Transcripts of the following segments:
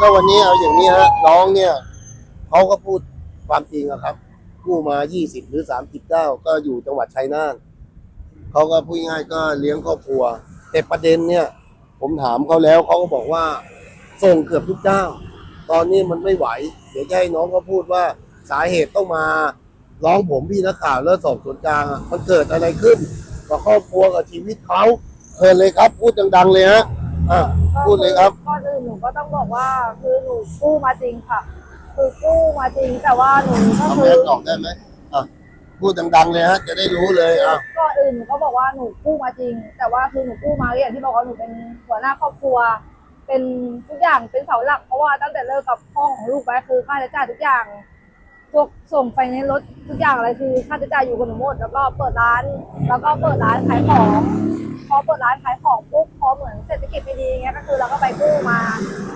ก็วันนี้เอาอย่างนี้ฮะน้องเนี่ยเขาก็พูดความจริงอะครับกู้มา 20 หรือ 39 ก็อยู่จังหวัดชัยนาทเขาก็พูดง่ายก็เลี้ยงครอบครัว แต่ประเด็นเนี่ย ผมถามเขาแล้วเขาก็บอกว่า ส่งเกือบทุกเจ้า ตอนนี้มันไม่ไหว เดี๋ยวจะให้น้องเขาพูดว่าสาเหตุต้องมาร้องผมพี่นักข่าวแล้วสอบสวนกลางอะมันเกิดอะไรขึ้นกับครอบครัวกับชีวิตเขาเชิญเลยครับ พูดดังๆเลยฮะอะพูดเลยครับ ก่อนอื่นหนูก็ต้องบอกว่าคือหนูกู้มาจริงค่ะ คือกู้มาจริงแต่ว่าหนูก็เอาคืแมอสออกได้ไหมอะพูดดังๆเลยฮะ จะได้รู้เลยอะก่อนอื่นหนูก็บอกว่าหนูกู้มาจริง แต่ว่าคือหนูกู้มาก็อย่างที่บอกว่าหนูเป็นหัวหน้าครอบครัว เป็นทุกอย่างเป็นเสาหลัก เพราะว่าตั้งแต่เลิกกับพ่อของลูกไปคือค่าใช้จ่ายทุกอย่างพวกส่งไฟในรถทุกอย่างอะไรคือค่าใช้จ่ายอยู่กับหนูหมดแล้วก็เปิดร้าน แล้วก็เปิดร้านขายของ พอเปิดร้านขายของปุ๊บพอเหมือนเศรษฐกิจไม่ดีเงี้ยก็คือเราก็ไปกู้มา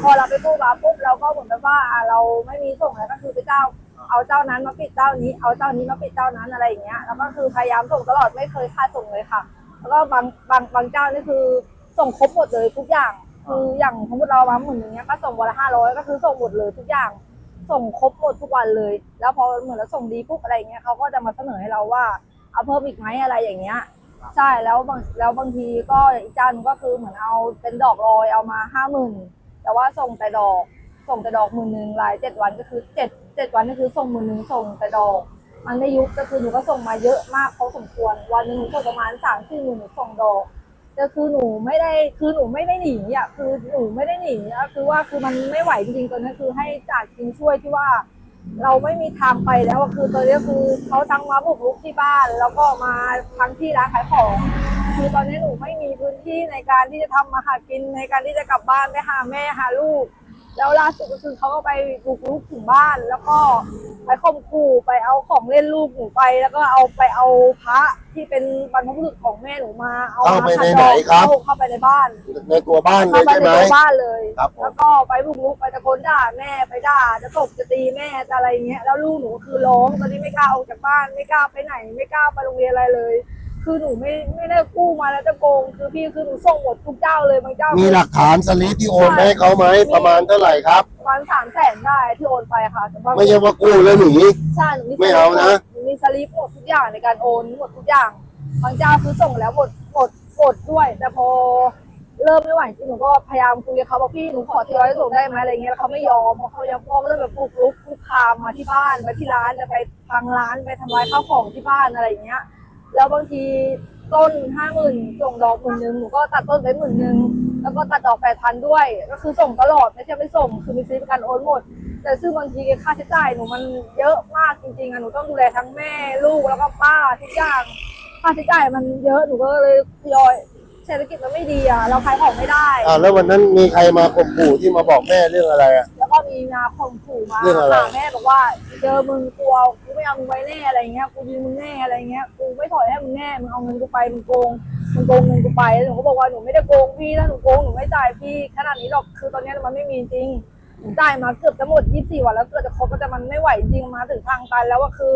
พอเราไปกู้มาปุ๊บเราก็เหมือนแบบว่าอะเราไม่มีส่งแล้วก็คือไปเจ้า เอาเจ้านั้นมาปิดเจ้านี้ เอาเจ้านี้มาปิดเจ้านั้นอะไรอย่างเงี้ยแล้วก็คือพยายามส่งตลอดไม่เคยขาดส่งเลยค่ะ แล้วก็บางบางบางเจ้านี่คือส่งครบหมดเลยทุกอย่าง คืออย่างสมมติเรามาหมื่นอย่างเงี้ยก็ส่งวันละห้าร้อยก็คือส่งหมดเลยทุกอย่างส่งครบหมดทุกวันเลย แล้วพอเหมือนเราส่งดีปุ๊บอะไรเงี้ยเขาก็จะมาเสนอให้เราว่าเอาเพิ่มอีกไหมอะไรอย่างเงี้ย ใช่แล้วบางแล้วบางทีก็อีกจานหนึงก็คือเหมือนเอาเป็นดอกลอยเอามาห้าหมื่นแต่ว่าส่งแต่ดอก ส่งแต่ดอกหมื่นหนึ่งรายเจ็ดวันก็คือเจ็ดเจ็ดวันก็คือส่งหมื่นหนึ่งส่งแต่ดอก มันไม่ยุบก็คือหนูก็ส่งมาเยอะมากเขาสมควร วันหนึงหนูส่งประมาณสามสี่หมื่นหนูส่งดอกแต่คือหนูไม่ได้คือหนูไม่ได้หนีอะคือหนูไม่ได้หนีอะคือว่าคือมันไม่ไหวจริงๆตอนนั้นคือให้จากจริงช่วยที่ว่า เราไม่มีทางไปแล้วอะคือตอนนี้คือเขาทั้งมาบุกรุกที่บ้าน แล้วก็มาทั้งที่ร้านขายของ คือตอนนี้หนูไม่มีพื้นที่ในการที่จะทำมาหากินในการที่จะกลับบ้านไปหาแม่หาลูก แล้วล่าสุดก็คือเขาก็ไปบุกรุกถึงบ้าน แล้วก็ไปข่มขู่ไปเอาของเล่นลูกหนูไป แล้วก็เอาไปเอาพระที่เป็นบรรพบุรุษของแม่หนูมาเอาเข้าไปมาในไหนครับเข้าเข้าไปในบ้านในตัวบ้านเลเข้ายไปใช่ในไหมตัวบ้านเลยครับผม แล้วก็ไปบุกรุกไปตะโกนด่าแม่ไปด่าจะตบจะตีแม่จะอะไรเงี้ยแล้วลูกหนูคือร้องตอนนี้ไม่กล้าออกจากบ้านไม่กล้าไปไหน ไม่กล้าไปโรงเรียนอะไรเลย คือหนูไม่ไม่ได้กู้มาแล้วจะโกง คือพี่คือหนูส่งหมดทุกเจ้าเลยบางเจ้ามีมีหลักฐานสลิปที่โอนไปให้เขาไหมประมาณเท่าไหร่ครับ ประมาณสามแสนได้ที่โอนไปค่ะแต่ว่าไม่ใช่ว่ากู้แล้วหนี ใช่หนูมีไม่เอานะ หนูมีสลิปหมดทุกอย่างในการโอนหมดทุกอย่างบางเจ้าคือส่งแล้วหมดหมดหมดด้วย แต่พอเริ่มไม่ไหวจริงหนูก็พยายามคุยกับเขาบอกพี่หนูขอทีร้อยส่งได้ไหมอะไรเงี้ยแล้วเขาไม่ยอมเพราะเขายังฟ้องเรื่องแบบปลุกรุกคุกคามมาที่บ้านไปที่ร้านจะไปพังร้านไปทำลายข้าวของที่บ้านอะไรเงี้ย แล้วบางทีต้นห้าหมื่นส่งดอกหมื่นหนึ่งหนูก็ตัดต้นไปหมื่นหนึ่งแล้วก็ตัดดอกแปดพันด้วย ก็คือส่งตลอดไม่ใช่ไม่ส่ง คือมีซื้อประกันโอนหมด แต่ซึ่งบางทีค่าใช้จ่ายหนูมันเยอะมากจริงๆอะหนูต้องดูแลทั้งแม่ลูกแล้วก็ป้าทุกอย่างค่าใช้จ่ายมันเยอะหนูก็เลยทยอย เศรษฐกิจมันไม่ดีอะเราขายของไม่ได้ อ่าแล้ววันนั้นมีใครมาข่มขู่ที่มาบอกแม่เรื่องอะไรอะ แล้วก็มีมาข่มขู่มาเรื่องอะไร หาแม่บอกว่าเจอมึงกลัวกูไม่เอามึงไว้แน่อะไรเงี้ยกูยิงมึงแน่อะไรเงี้ยกูไม่ถอยให้มึงแน่มึงเอาเงินกูไปมึงโกงมึงโกงเงินกูไปแล้วหนูก็บอกว่าหนูไม่ได้โกงพี่ถ้าหนูโกงหนูไม่จ่ายพี่ขนาดนี้หรอกคือตอนเนี้ยมันไม่มีจริงหนูจ่ายมาเกือบจะหมด24วันแล้วเกือบจะครบแต่มันไม่ไหวจริงมาถึงทางตันแล้วว่าคือ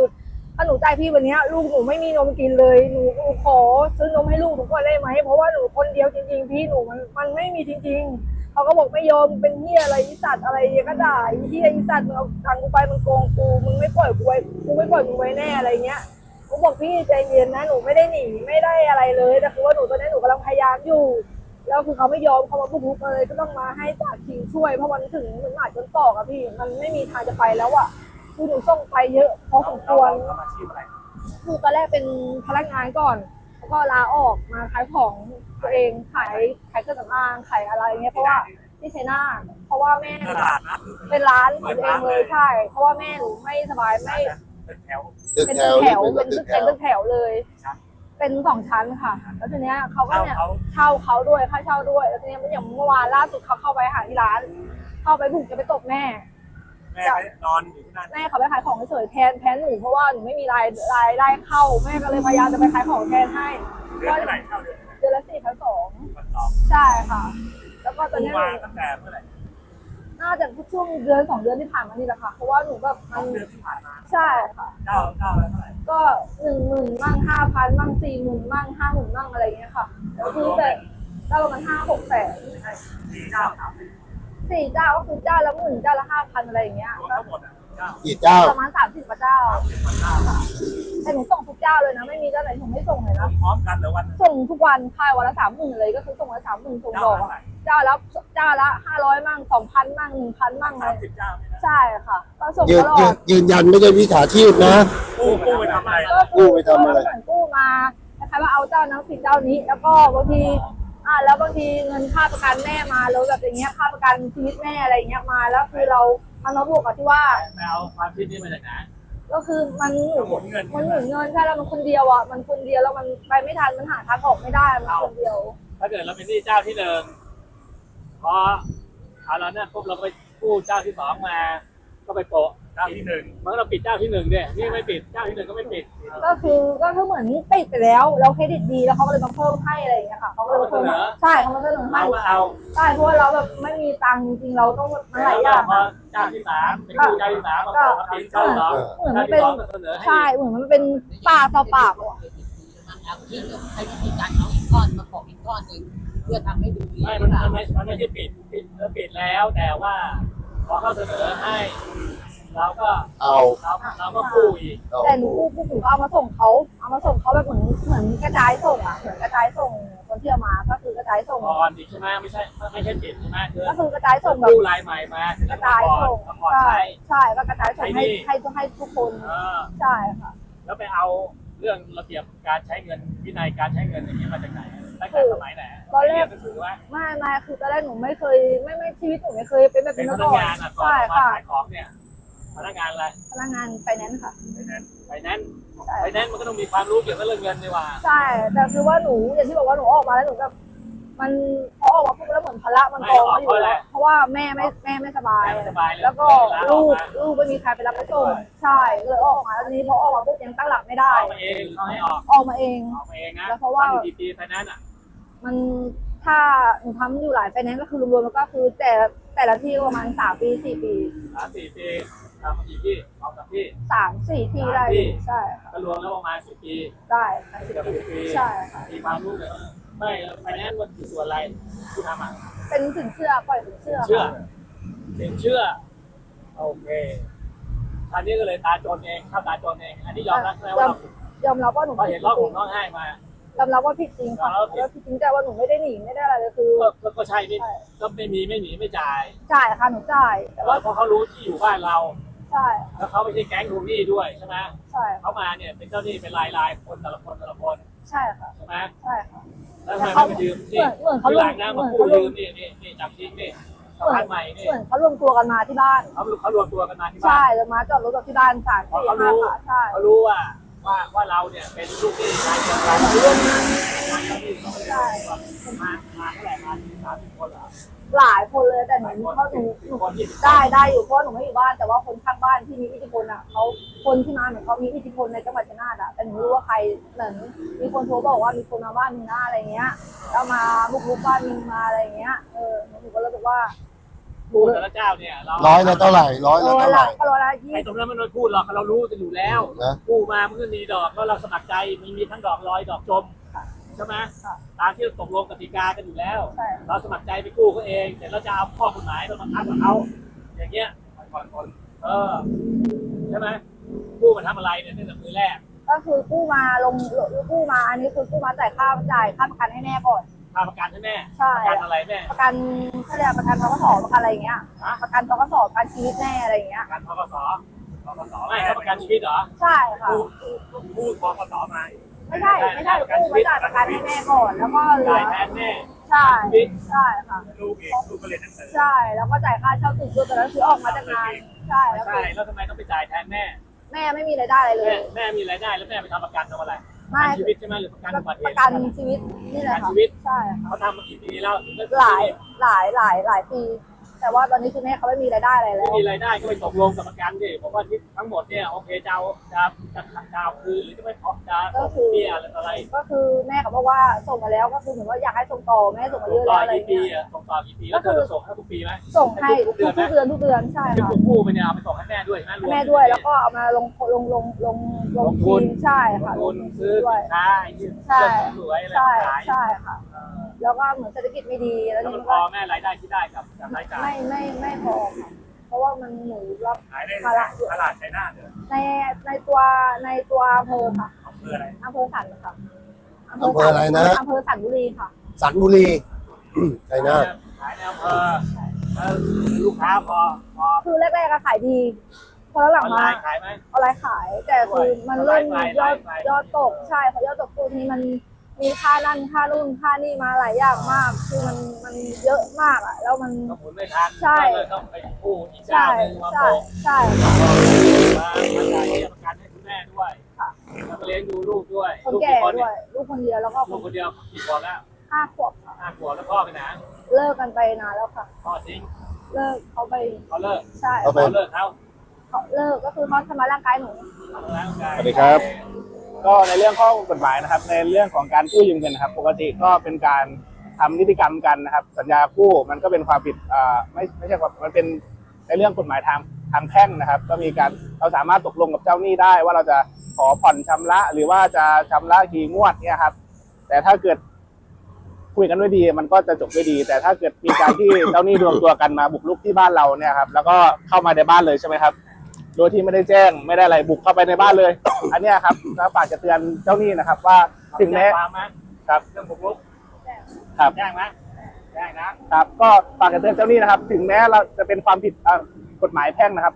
ถ้าหนูจ่ายพี่วันนี้ลูกหนูไม่มีนมกินเลยหนูหนูขอซื้อนมให้ลูกหนูก่อนได้ไหมเพราะว่าหนูคนเดียวจริงๆ พี่หนูมันมันไม่มีจริง ๆเขาก็บอกไม่ยอมเป็นเฮียอะไรอีสัตว์อะไรก็ด่าไอ้เฮียอีสัตว์มึงเอาตังกูไปมึงโกงกูมึงไม่ปล่อยกูไว้กูไม่ปล่อยมึงไว้แน่อะไรเงี้ยกูบอกพี่ใจเย็นนะหนูไม่ได้หนีไม่ได้อะไรเลยแต่คือว่าหนูตอนนี้หนูกำลังพยายามอยู่แล้วคือเขาไม่ยอมเขามาบุกรุกเลยก็ต้องมาให้จ่าคิงช่วยเพราะมันถึงหนึ่งหมาดจนตอกอะพี่ มันไม่มีทางจะไปแล้วอะ คือหนูส่งไปเยอะพอสมควร ทำอาชีพอะไรคือตอนแรกเป็นพนักงานก่อน แล้วก็ลาออกมาขายของตัวเองขายขายเครื่องสำอางขายอะไรเงี้ยเพราะว่าที่ชัยนาทเพราะว่าแม่ตลาดนะเป็นร้านของตัวเองเลยใช่ เพราะว่าแม่หนูไม่สบายไม่เป็นแถว ตึกเป็นแถตึวกแถวเป็เป็นนตึตึกกแถเป็นวตึกแถวเลยชั้นเป็นสองชั้นค่ะ แล้วทีเนี้ยเขาก็เช่าเนี่ย เขาเช่าเขาด้วยค่าเช่าด้วย แล้วทีเนี้ยอย่างเมื่อวานล่าสุดเขาเข้าไปหาที่ร้าน เข้าไปบุกจะไปตบแม่แม่ไปนอนอยู่ที่นั่นแม่เขาไปขายของเฉยๆแทนแทนหนูเพราะว่าหนูไม่มีรายรายได้เข้าแม่ก็เลยพยายามจะไปขายของแทนให้เดือนเท่าไหร่เท่าเดือนเดือนละสี่พันสองพันสองใช่ค่ะ แล้วก็ตอนกู้เนี้ยมาหนูตั้งแต่เมื่อไหร่น่าจะช่วงเดือนสองเดือนที่ผ่านมานี่แหละค่ะ เพราะว่าหนูแบบสมัอนงเดือนที่ผ่านมาใช่ค่ะเจ้าเจ้าละเท่าไหร่ก็หนึ่งหมื่นบ้างห้าพันบ้างสี่หมื่นบ้างห้าหมื่นบ้างอะไรเงี้ยค่ะแล้วคือแต่ได้ประมาณห้าหกแสนสี่เจ้าครับร สี่เจ้าก็คือเจ้าละหมื่นเจ้าละห้าพันอะไรอย่างเงี้ยรวมทั้งหมดอะเจ้ากี่เจ้า ประมาณสามสิบกว่าเจ้าแต่หนูส่งทุกเจ้าเลยนะ ไม่มีเจ้าไหนหนูไม่ส่งเลยนะ พร้อมกันเหรือวัน ส่งทุกวันค่ายวันละสามหมื่นเลยก็คือส่งวันละสามหมื่นส่งดอกอะเจ้าละเจ้าละห้าร้อยมั่งสองพันมั่งหนึ่งพันมั่งเลสามยสิบเจ้าเนี่ยนะใช่ค่ะก็ส่งยืตนลอยืนดยืนยันไม่ใช่วิชาชีพนะ กู้กู้ไปทำอะไรก็กู้ไปทำอะไรเหมือนกู้มาคล้ายๆว่าเอาเจ้านั้นผิดเจ้านี้ แล้วก็บางที อ่าแล้วบางทีเงินค่าประกันแม่มาแล้วแบบอย่างเงี้ยค่าประกันชีวิตแม่อะไรอย่างเงี้ยมาแล้วคือเรามันมาบวกกับที่ว่าไปเอาความคิดนี้มาจากไหน ก็คือมันหมุนหมุนเงิน มันหมุนเงินใช่แล้วมันคนเดียวอะมันคนเดียวแล้วมันไปไม่ทันมันหาทางออกไม่ได้มันคนเดียวถ้าเกิดเราเป็นหนี้เจ้าที่หนึ่งพอเอาแล้วเนี่ยปุ๊บเราไปกู้เจ้าที่สองมา ก็ไปโปะ เจ้าที่หนึ่งมันก็เราปิดเจ้าที่หนึ่งเนี่ยนี่ไม่ปิดเจ้าที่หนึ่งก็ไม่ปิดก็คือก็คือเหมือนติดไปแล้วแล้วเครดิตดีแล้วเขาก็เลยมาเพิ่มให้อะไรอย่างเงี้ยค่ะเขาก็เลยมาเพิ่มใช่เขามาเพิ่มให้เราก็เอาใช่เพราะว่าเราแบบไม่มีตังค์จริงๆเราต้องมันหลายอย่างพออะเจ้าที่สามไปกู้เจ้าที่สามมาโปะมาปิดเจ้าที่สองเหมือนเจ้ามันเป็ที่นสองก็เสนอให้ใช่เหมือนมันเป็นปากต่อปากอะมันเอาที่ใช้วิธีการเอาอีกก้อนมาบอกอีกก้อนหนึ่งเพื่อทำให้ดูดีไม่มันมันไม่มันไม่ใช่ปิดปิดเออปิดแล้วแต่ว่าพอเขาเสนอให้ เราก็เอาเราเราก็กู้อีกเอาแต่หนูกู้พวกหนูก็เอามาส่งเขาเอามาส่งเขาแบบเหมือนเหมือนกระจายส่งอะเหมือนกระจายส่งคนที่เอามาก็คือกระจายส่งก่อนอีกใช่ไหมไม่ใช่ไม่ใช่ปิดใช่ไหมคือก็คือกระจายส่งแบบกู้รายใหม่มากระจายส่งก่อนใช่ใช้ใช่ก็กระจายส่งให้ให้ให้ทุกคนเออใช่ค่ะแล้วไปเอาเรื่องระเบียบการใช้เงินวินัยการใช้เงินอย่างนี้ยมาจากไหนตั้งแต่สมัยไหนตอนแรกเยนหนังสือว่าไม่ไม่คือตอนแรกหนูไม่เคยไม่ไม่ชีวิตหนูไม่เคยเป็นแบบเป็นี้นพมานักก่อนงานอะก่อนใช่มาค่ะขายของเนี่ย พนักงานอะไรพนักงานไฟแนนซ์ค่ะไฟแนนซ์ไฟแนนซ์ไฟแนนซ์มันก็ต้องมีความรู้เกี่ยวกับเรื่องเงินดีว่าใช่แต่คือว่าหนูอย่างที่บอกว่าหนูออกมาแล้วหนูแบบมันพอออกมาปุ๊บแล้วเหมือนภาระมันกองมาอยู่แล้วเพราะว่าแม่ไม่แม่ไม่สบายแม่ไม่สบายเลยแล้วก็ลาอลูอกกมาลูกไม่มีใครไปรับไปส่งใช่เลยออกมาแล้วทีนี้พอออกมาปุ๊บยังตั้งหลักไม่ได้ เอามาเองเขาให้ออกออกมาเอง ออกมาเองนะแล้วเพราะว่า อยู่กี่ปีไฟแนนซ์อะ มันถ้าหนูทำอยู่หลายไฟแนนซ์ก็คือรวมๆแล้วก็คือแต่แต่ละที่ประมาณสามปีสี่ปีสามสี่ปี ทำมากี่ที่ออกกับที่ สามสี่ที่ได้สามที่ ใช่ค่ะก็รวมแล้วประมาณสิบปีได้ค่ะสิบเกือบปีสิบปีใช่ค่ะมีความรู้เลยไม่ไฟแนนซ์มันคือส่วนอะไรที่ทำอะเป็นสินเชื่อปล่อยสินเชื่อเชื่อค่ะสินเชื่อโอเคอันนี้ก็เลยตาจนเองเข้าตาจนเอง อันนี้ยอมรับไหมว่าเรายอมรับว่าหนูพอผิเห็ดนจร้องริห่งมร้องไห้มา ยอมรับว่าผิดจริงค่ะยอมรับผิด แล้วผิดจริงแต่ว่าหนูไม่ได้หนีไม่ได้อะไรเลยคือก็ก็ก็ใช่ไม่ก็ไม่มีไม่หนีไม่จ่าย จ่ายค่ะหนูจ่ายแต่แต่ว่าว่าเพราะเขารู้ที่อยู่บ้านเราใช่แล้วเขาไม่ใช่แก๊งทวงหนี้ด้วยใช่ไหมใช่เขามาเนี่ยเป็นเจ้าหนี้เป็นรายรายๆคนแต่ละคนแต่ละคนใช่ค่ะใช่ไหมใช่ค่ะแล้วทำไมไม่มายืมนี่เหมือนเขาทีหลังนะเหมืมาอนกู้เขายืมนี่นี่นี่จับจริงนี่สะพานใหม่นี่เหมือนเขารวมตัวกันมาที่บ้านเขาเขารวมตัวกันมาที่บ้าใช่นแล้วมาจอดรถกับที่บ้านสามสี่ห้าค่ะใช่เขารู้ว่าว่าว่าเราเนี่ยเป็นลูกหนี้รายเดียวกันร่วมงานงานเจ้าหนี้เขาไม่ได้มามาเท่าไหร่มาสามสิบคนเหรอ หลายคนเลยแต่หนูเขาหนูหนูคนที่ได้ได้อยู่เพราะว่าหนูไม่อยู่บ้านแต่ว่าคนข้างบ้านที่มีอิทธิพลอะเขาคนที่มาเหมือนเขามีอิทธิพลในจังหวัดชัยนาทอะแต่หนูไม่รู้ว่าใครเหมือนมีคนโทรบอกว่ามีคนมาบ้านมึงนะอะไรเงี้ยแล้วมาบุกรุกบ้านมึงมาอะไรเงี้ยเออหนูก็เลยบอกว่าพูดแต่ละเจ้าเนี่ยเราร้อยละเท่าไหร่ร้อยโลละเท่าไหละร่ก็โลละยี่ไอ้สิบตรงนั้นมันไม่พูดหรอกเรารู้กันอยู่แล้วนะกู้มามันก็มีดอกแล้วเราสมัครใจมีมีทั้งดอกลอยดอกจม ใช่ไหมตามที่เราตกลงกติกากันอยู่แล้วใช่เราสมัครใจไปกู้เขาเองแต่เราจะเอาข้อกฎหมายมาบังคับกับเขาอย่างเงี้ยเออใช่ไหมกู้มาทำอะไรเนี่ยตั้งแต่มือแรก ก็คือกู้มาลงกู้มาอันนี้คือกู้มาจ่ายค่าจ่ายค่าประกันให้แม่ก่อนค่าประกันให้แม่ใช่ประกันอะไรแม่ประกันเขาเรียกประกันทกสประกันอะไรอย่างเงี้ยฮะประกันทกสประกันชีวิตแม่อะไรอย่างเงี้ยประกันทกสทกสไม่เขาประกันชีวิตเหรอใช่ค่ะกู้กู้ทกสมา ไม่ใช่ไม่ใช่กู้มาจ่ายประกันให้แม่ก่อน แล้วก็เหลืจ่าอยแทนแม่ใช่ชีวิตใช่ค่ะลูกเองลูกก็เรียนหนังสือใช่แล้วก็จ่ายค่าเช่าตึกด้วยแต่นั้นคือออกมาจากงานใช่ไม่แล้วใช่แล้วทำไมต้องไปจ่ายแทนแม่แม่ไม่มีรายได้อะไรเลแม่ย แม่มีรายได้แล้วแม่ไปทำประกันทำอะไรปไม่ ระกันชีวิตใช่ไหมหรือประกันอุบัติเหประตุกันชีวิตนี่แหละค่ะใช่ค่ะเขาทำมากี่ปีแล้วหลายหลายหลายหลายปี แต่ว่าตอนนี้คือแม่เขาไม่มีรายได้อะไรแล้ไม่วมีรายได้ก็ไปตกลงกับประกันดิบอกว่าที่ทั้งหมดเนี่ยโอเคจะเอาจะจะจะเอาคืนหรือจะไม่เอาจะส่งเบี้ยอะไรต่ออะไรก็คือแม่เขาบอกว่าส่งมาแล้วก็คือเหมือนว่าอยากให้ส่งต่อแม่ส่งมาเยส่งอะต่อแล้วอะไรกี่ปีเงี้ยอะส่งต่อกี่ปีแล้วเธอจะส่งให้ทุกปีไหมส่งให้ทุกเดือนทุกเดือนทุกเดือนใช่ที่ค่ะกู้กู้ไปเนี่ยเอาไปส่งให้แม่ด้วยใช่ไหมรให้วมแม่ด้วยแล้วก็เอามาลงลงลงลงลงทีมใช่ลค่ะงทุนซื้อด้วยสินค้าไอ้ที่ใช่เสื้อสวยๆอะไรใช่ขาย ใช่ค่ะเออ แล้วก็เหมือนเศรษฐกิจไม่ดีแล้วแล้วนี่มันมันพก็อแม่รายได้ที่ได้กับกับรายจ่ายไม่ไม่ไม่พอค่ะเพราะว่ามันหนูรับขายในภาระเยอะตลาดไชน่าเนี่ยในในตัวในตัวอำเภอค่ะอำเภออะไรอำเภอสันค่ะอำเภออะไรนะ อำเภอสันบุรีค่ะ สันบุรีชัยนาทขายในอำเภอแล้วลูกค้าพอพอคือแรกๆก็ขายดี พอหอลัองนๆไลมา น์ขายไหม ออนไลน์ขายแต่คือมันเริ่มไลน์ยอดไลน์ยอดตกใช่พอยอดตกตัวนี้มัน มีค่านั่นค่านู่นค่านี่มาหลายอย่างมาก คือมันมันเยอะมากอะแล้วมันก็หมุนไม่ทันใช่ ก็เลยต้องไปกู้อีกเจ้าใช่หนึ่งมาใช่โปะใช่ค่ะ มามาจ่ายเบี้ยประกันให้คุณแม่ด้วยค่ะ แล้วก็เลี้ยงดูลูกด้วยคนลูกแก่กี่คนด้เนี่วยยลูกคนเดียวแล้วก็คลูกนคนเดียวกี่ขวบแล้วห้าขวบค่ะห้าขวบแล้วพ่อไปไหนเลิกกันไปนานแล้วค่ะ พ่อทิ้งเลิกเขาไปเขาเลิกใช่เขาไป เขาเลิกเขาเขาเลิกก็คือเขาทำร้ายร่างกายหนู ทำร้ายร่างกายสวัสดีครับ ก็ในเรื่องข้อกฎหมายนะครับ ในเรื่องของการกู้ยืมเงินนะครับ ปกติก็เป็นการทำนิติกรรมกันนะครับ สัญญากู้มันก็เป็นความผิดอ่าไม่ไม่ใช่ว่ามันเป็นในเรื่องกฎหมายทางทางแพ่งนะครับ ก็มีการเราสามารถตกลงกับเจ้าหนี้ได้ ว่าเราจะขอผ่อนชำระหรือว่าจะชำระกี่งวดเนี่ยครับ แต่ถ้าเกิดคุยกันด้วยดีมันก็จะจบด้วยดี แต่ถ้าเกิดมีการที่ เจ้าหนี้รวมตัวกันมาบุกรุกที่บ้านเราเนี่ยครับแล้วก็เข้ามาในบ้านเลยใช่ไหมครับ โดยที่ไม่ได้แจ้งไม่ได้อะไรบุกเข้าไปในบ้านเลย อันเนี้ยครับก็ฝากจะเตือนเจ้าหนี้นะครับ ว่าถึงแม้แจ้ความไหมครับเรื่องบุกรุกครับ แจ้งไหมแจ้งนะครับ ก็ฝากจะเตือนเจ้าหนี้นะครับ ถึงแม้เราจะเป็นความผิดอ่ากฎหมายแพ่งนะครับ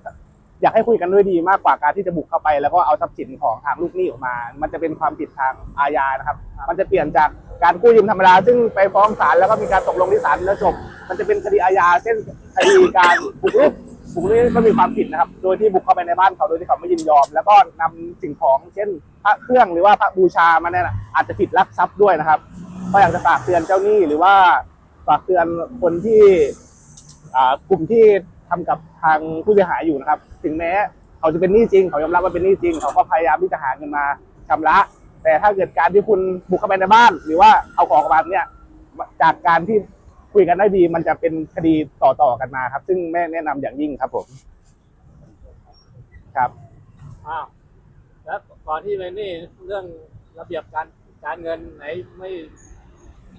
อยากให้คุยกันด้วยดีมากกว่าการที่จะบุกเข้าไป แล้วก็เอาทรัพย์สินของทางลูกหนี้ออกมา มันจะเป็นความผิดทางอาญานะครับ มันจะเปลี่ยนจากการกู้ยืมธรรมดาซึ่งไปฟ้องศาลแล้วก็มีการตกลงที่ศาลแล้วจบ มันจะเป็นคดีอาญาเช่นคดีการบุกรุก บุกรุกนี่ก็มีความผิดนะครับ โดยที่บุกเข้าไปในบ้านเขาโดยที่เขาไม่ยินยอม แล้วก็นำสิ่งของเช่นพระเครื่องหรือว่าพระบูชามาเนี่ยนะอาจจะผิดลักทรัพย์ด้วยนะครับ ก็อยากจะฝากเตือนเจ้าหนี้หรือว่าฝากเตือนคนที่อ่ากลุ่มที่ทำกับทางผู้เสียหายอยู่นะครับ ถึงแม้เขาจะเป็นหนี้จริง เขายอมรับว่าเป็นหนี้จริง เขาก็พยายามที่จะหาเงินมาชำระ แต่ถ้าเกิดการที่คุณบุกเข้าไปในบ้าน หรือว่าเอาของออกมาเนี่ยจากการที่ คุยกันได้ดีมันจะเป็นคดีต่อๆกันมาครับ ซึ่งแม่แนะนำอย่างยิ่งครับผมครับ อ้าวแล้วก่อนที่ไปนี่เรื่องระเบียบการการเงินไหนไม่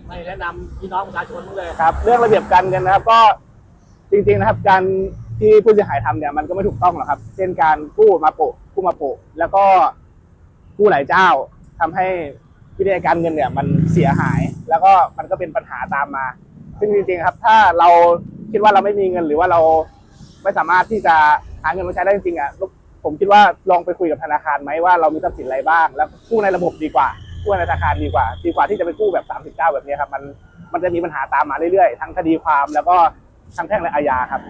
ไม่แนะนำพี่น้องประชาชนเลยครับเรื่องระเบียบการเงินนะครับก็จริงๆนะครับ การที่ผู้เสียหายทำเนี่ยมันก็ไม่ถูกต้องหรอกครับ เช่นการกู้มาโปะกู้มาโปะแล้วก็กู้หลายเจ้าทำให้วิธีการเงินเนี่ย มันเสียหาย แล้วก็มันก็เป็นปัญหาตามมา ซึ่งจริงๆครับ ถ้าเราคิดว่าเราไม่มีเงินหรือว่าเราไม่สามารถที่จะหาเงินมาใช้ได้จริงๆอะผมคิดว่าลองไปคุยกับธนาคารไหมว่าเรามีทรัพย์สินอะไรบ้าง แล้วกู้ในระบบดีกว่ากู้ในธนาคารดีกว่า ดีกว่าที่จะไปกู้แบบ 39 แบบนี้ครับ มันมันจะมีปัญหาตามมาเรื่อยๆ ทั้งคดีความแล้วก็ทั้งแพ่งและอาญาครับ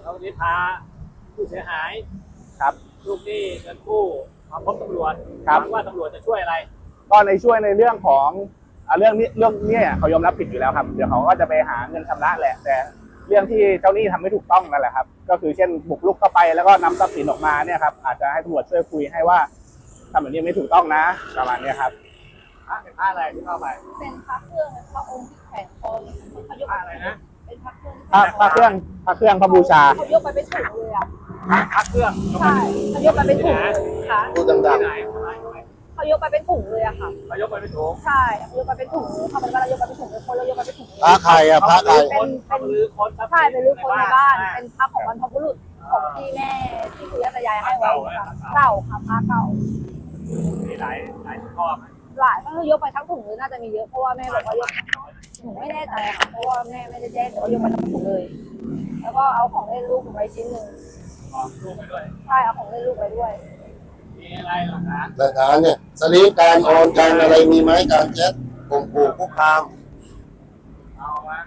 แล้ววันนี้พาผู้เสียหายครับลูกหนี้เงินกู้มาพบตำรวจครับหวังว่าตำรวจจะช่วยอะไร ก็ในช่วยในเรื่องของอ่า เรื่องนี้เรื่องเนี้เขายอมรับผิดอยู่แล้วครับ เดี๋ยวเขาก็จะไปหาเงินชำระแหละ แต่เรื่องที่เจ้าหนี้ทำไม่ถูกต้องนั่นแหละครับ ก็คือเช่นบุกรุกเข้าไปแล้วก็นำทรัพย์สินออกมาเนี่ยครับอาจจะให้ตำรวจช่วยคุยให้ว่าทำแบบนี้ไม่ถูกต้องนะประมาณเนี้ยครับพระเป็นพระอะไรที่เข้าไปเป็นพระเครื่องพระองค์ที่แขวนคอเขายกพระอะไรนะเป็นพระเครื่องพระพระเครื่องพระเครื่องพระบูชา เขายกไปเป็นถุงเลยอะพระเครื่องใช่เขายกไปเป็นถุงเลยค่ะ พูดดัที่งไหนทำไมทำไม เขายกไปเป็นถุงเลยอะค่ะเขายกไปเป็นถุงใช่เขายกไปเป็นถุงเขาเป็นว่าเรายกไปเป็นถุงเป็นคนเรายกไปเป็นถุงๆพระใครอะพระใครคนเขาไปรื้อคนทรัพย์สิใช่เป็นลูกคนในบ้านใเป็นพระของบรรพบุรุษของที่แม่ที่คุณย่าตายายให้ไว้ค่ะเก่าค่ะพระเก่ามีหลายหลายข้อไหมหลายก็คือยกไปทั้งถุงเลยน่าจะมีเยอะเพราะว่าแม่บอกว่ายกหนูไม่แน่ใจค่ะเพราะว่าแม่ไม่ได้แจ้งแต่ว่ายกไปทั้งถุงเลย แล้วก็เอาของเล่นลูกหนูไปชิ้นหนึ่งออกลูกไปด้วยใช่เอาของเล่นลูกไปด้วย มีอะไรหลักฐานหลักฐานเนี่ยสลิปการโอนการอะไรมีไหมการแชทข่มขู่คุกคามเอามา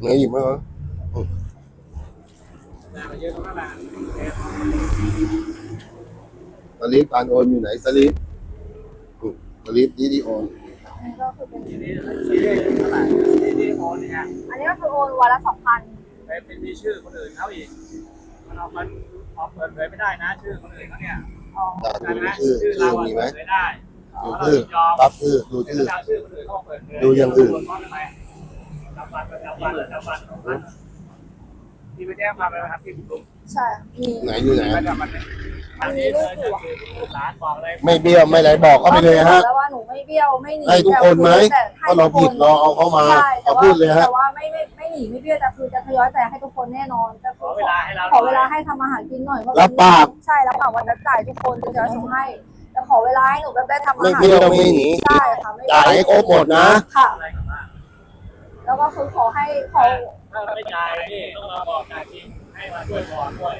เงี้ยหยิบมาเหรอแต่มายืนตรงนั้นแหละเอ๊ะสลิปการโอนอยู่ไหนสลิปอืมสลิปที่ที่โอนอันนี้ก็คือเป็นทีนี้ทีนี้เท่าไหร่ทีนี้โอนเนี่ยอันนี้ก็คือโอนวันละสองพันไปเป็นมีชื่อคนอื่นเขาอีกมันเอามันออกเปิดเผยไม่ได้นะ ชื่อคนอื่นเขาเนี่ย อ๋อได้ใช่ดูไหมชื่อชื่อชื่อเราอะมีไหมเปิดเผยได้ดูเราชื่อยอมปั๊บชื่อดูเป็นชื่อเอาชื่อคนอื่นเขามาเปิดเผยดูอย่างอื่นเพราะทำไมจำวันประจำวันประจำวันของมันมีมีไปแจ้งความแล้วนะครับที่บุกรุก ใช่มีไหนอยู่ไหนประจำวันไหนอันนี้เลยจะคือผู้สารบอกเลยไม่เบี้ยวไม่อะไรบอกเขาไปเลยฮะ แล้วว่าหนูไม่เบี้ยวไม่หนีให้ทุกคนไหมแต่ให้ถ้าเราทุกผิดคนเราเอาเขามาใช่แต่เอาว่าพูดเลยฮะ แต่ว่าไม่ไม่ไม่หนีไม่เบี้ยวแต่คือจะทยอยแต่ให้ทุกคนแน่นอนจะขอเวลาให้เราขอเวลาให้ทำอาหารกินหน่อยเพราะรับปาก ใช่รับปากวันจะจ่ายทุกคนจะทยอยส่งให้แต่ขอเวลาให้หนูแบบได้ทำอาไม่หารเบี้ยวไม่หนีใช่ค่ะไม่จ่ายให้ครบหมดนะ ค่ะ อะไรกันบ้างแล้วก็คือขอให้ขอ ถ้าไม่จ่ายนี่ต้องมาบอกจ่ายจริง ให้มาช่วยบอกด้วย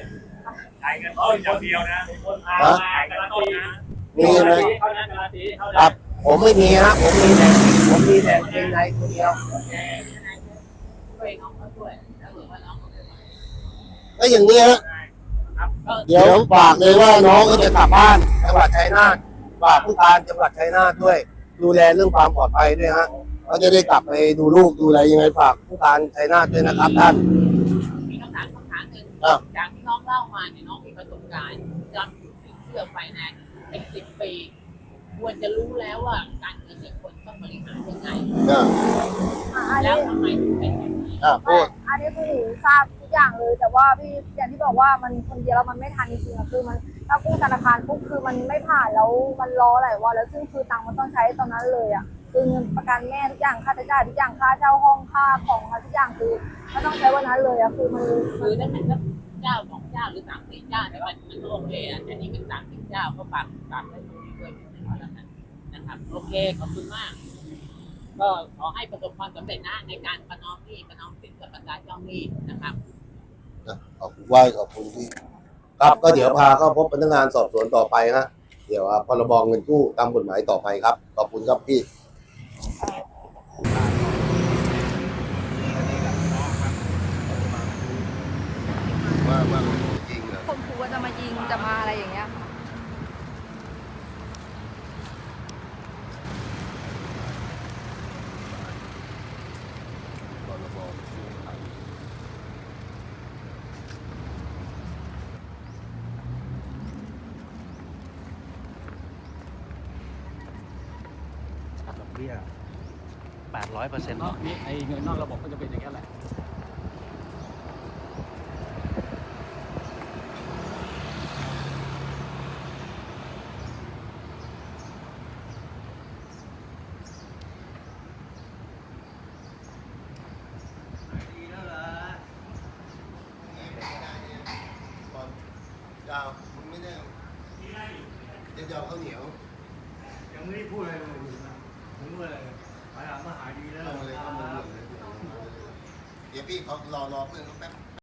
จ่ายเงินเขาอย่างเดียวนะคนพามาการันตีนะมีไหมเขานั้นการันตีเขาครับ ผมไม่มีฮะผมมีแต่ผมมีแต่เกงในคนเดียวช่วยน้องเขาด้วยแล้วหรือว่าน้องเขาด้วยก็อย่างนี้ฮะครับเดี๋ยวฝากเลยว่าน้องก็จะกลับบ้านจังหวัดชัยนาทฝากผู้การจังหวัดชัยนาทด้วย ดูแลเรื่องความปลอดภัยด้วยฮะเขาจะได้กลับไปดูลูกดูอะไรยังไงฝากผู้การชัยนาทด้วยนะครับท่าน ครับ จากที่น้องเล่ามาเนี่ยน้องมีประสบการณ์จำอยู่สินเชื่อไฟแนนซ์เป็นสิบปีควรจะรู้แล้วว่าการเงินเนี่ยควรต้องบริหารยังไง อ่าอะอันแล้วนี้ทำไมถึงเป็นอย่างนี้อ่าพูด อันนี้คือหนูทราบทุกอย่างเลย แต่ว่าพี่อย่างที่บอกว่ามันคนเดียวแล้วมันไม่ทันจริงๆอะคือมันถ้ากู้ธนาคารปุ๊บคือมันไม่ผ่านแล้วมันรอหลายวันแล้วซึ่งคือตังค์มันต้องใช้ตอนนั้นเลยอะคือเงินประกันแม่ทุกอย่างค่าใช้จ่ายทุกอย่างค่าเช่าห้องค่าของอะไรทุกอย่างคือมันต้องใช้วันนั้นเลยอะคือมัน คือถ้าเป็นสัก เจ้าสองเจ้าหรือสามสี่เจ้าเนี่ยมันมันโอเคอะแต่นี่เป็นสามสิบเจ้าก็ฝากฝากไว้ตรงนี้ด้วยนนะครับ โอเคขอบคุณมาก ก็ขอให้ประสบความสำเร็จนะในการประนอมหนี้ประนอมสินกับบรรดาเจ้าหนี้นะครับนะขอบคุณไหวขอบคุณที่ ครับก็เดี๋ยวพาเข้าพบพนักงานสอบสวนต่อไปฮะเดี๋ยวพรบเงินกู้ตามกฎหมายต่อไปครับ ขอบคุณครับพี่ว่าว่าจ ริงเหรอคนครูว่าจะมายิงจะมาอะไรอย่างเงี้ยพรบกู้ภัยดอกเบี้ยแปดร้อยเปอร์เซ็นต์นอกนี้ไอ้เงินนอกระบบก็จะเป็นอย่างนี้แหละ ดาวมึงไม่ได้เดี๋ยวจะเอาข้าวเหนียว ยังไม่ได้พูดอะไรเลยนะผมเลยหายหลังมาหายดีแล้ว เอาอะไรอรอเพื่อน